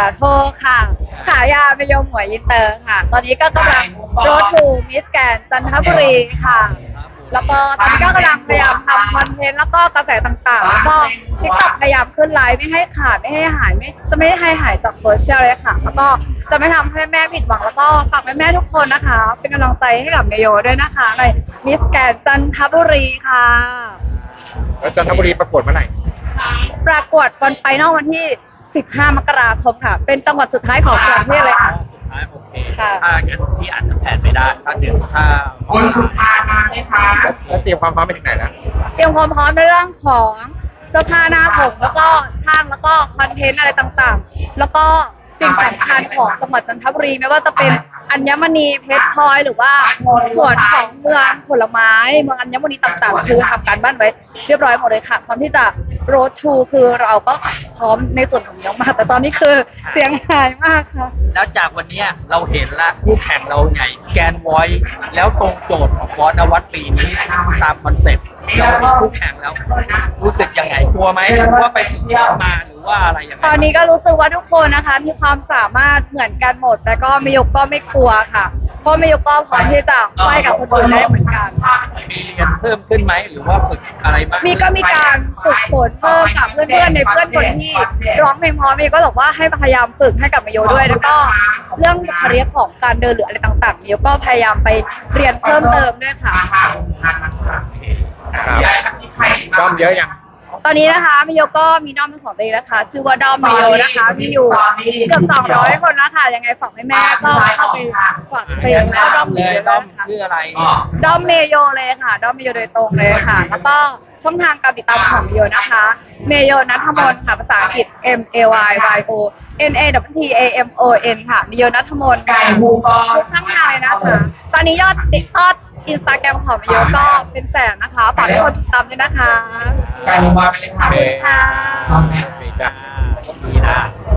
ขอโทษค่ะ ฉายาเมโยหมวยอินเตอร์ค่ะ ตอนนี้ก็กำลังโรดทูมิสแกนจันทบุรีค่ะ แล้วก็ตอนนี้ก็กำลังพยายามทำคอนเทนต์แล้วก็กระแสต่างๆ แล้วก็ทิกตอกพยายามขึ้นไลฟ์ไม่ให้ขาดไม่ให้หายไม่จะไม่ให้หายจากโซเชียลเลยค่ะ แล้วก็จะไม่ทำให้แม่ผิดหวังแล้วก็ฝากแม่ๆทุกคนนะคะ เป็นกำลังใจให้กับเมโยด้วยนะคะในมิสแกนจันทบุรีค่ะแล้วจันทบุรีประกวดเมื่อไหร่ประกวดวันไฟนอลวันที่ 15 มกราคมค่ะ เป็นจังหวัดสุดท้ายของประเทศเลยค่ะ สุดท้ายโอเคค่ะ ถ้างั้นพี่อาจจะแผนไปได้ถ้าเดี๋ยวถ้าคนสุดท้ายมาไหมคะแล้วแล้วเตรียมความพร้อมไปถึงไหนแล้วเตรียมความพร้อมในเรื่องของเสื้อผ้าหน้าผมแล้วก็ช่างแล้วก็คอนเทนต์อะไรต่างๆ แล้วก็สิ่งสำคัญของจังหวัดจันทบุรีไม่ว่าจะเป็นอัญมณีเพชรพลอยหรือว่าส่วนของเมืองผลไม้เมืองอัญมณีต่างๆ คือทำการบ้านไว้ เรียบร้อยหมดเลยค่ะพร้อมที่จะโรดทูคือเราก็ พร้อมในส่วนของเยอะมาก แต่ตอนนี้คือเสียงหายมากค่ะ แล้วจากวันเนี้ยเราเห็นละคู่แข่งเราใหญ่แกนวอยแล้วตรงโจทย์ของบอสนวัตปีนี้ตามคอนเซ็ปต์เราเห็นคู่แข่งแล้ว รู้สึกยังไงกลัวไหมหรือว่าไปเที่ยวมาหรือว่าอะไรยังไงตอนนี้ก็รู้สึกว่าทุกคนนะคะ มีความสามารถเหมือนกันหมด แต่ก็ไม่ยกก็ไม่กลัวค่ะเพราะไม่ยกก็พร้อมที่จะไฟกับคนอื่นได้เหมือนกัน มีเรียนเพิ่มขึ้นไหมหรือว่าฝึกอะไรบ้างมีก็มีการฝึกฝนเพิ่มกับเพื่อนๆในเพื่อนคนที่ร้องเพลงเพราะมีก็บอกว่าให้พยายามฝึกให้กับมโยด้วยแล้วก็เรื่องบุคลิกของการเดินหรืออะไรต่างๆมโยก็พยายามไปเรียนเพิ่มเติมด้วยค่ะด้อมเยอะยัง ตอนนี้นะคะมิโยก็มีด้อมเป็นของตัวเองนะคะชื่อว่าด้อมมิโยนะคะมีอยู่เกือบ200คนแล้วค่ะยังไงฝากแม่ๆก็เข้าไปฝากเพลงแล้วด้อมเลมิโยยด้ด้วอยมนะคะชื่ออะไร ด้อมเมโยเลยค่ะ ด้อมเมโยโดยตรงเลยค่ะ แล้วก็ช่องทางการติดตามของเมโยนะคะ เมโยนัทมนค่ะภาษาอังกฤษ M A Y Y O N A W T A M O N ค่ะเมโยนัทมนไก่หมูกรอบทุกช่องทางเลยนะคะ ตอนนี้ยอดติดยอด อินสตาแกรมของเมโยก็เป็นแสนนะคะฝากทุกคนติดตามด้วยนะคะ ไก่หมูกรอบไปเลยค่ะขอบคุณค่ะ พร้อมไหม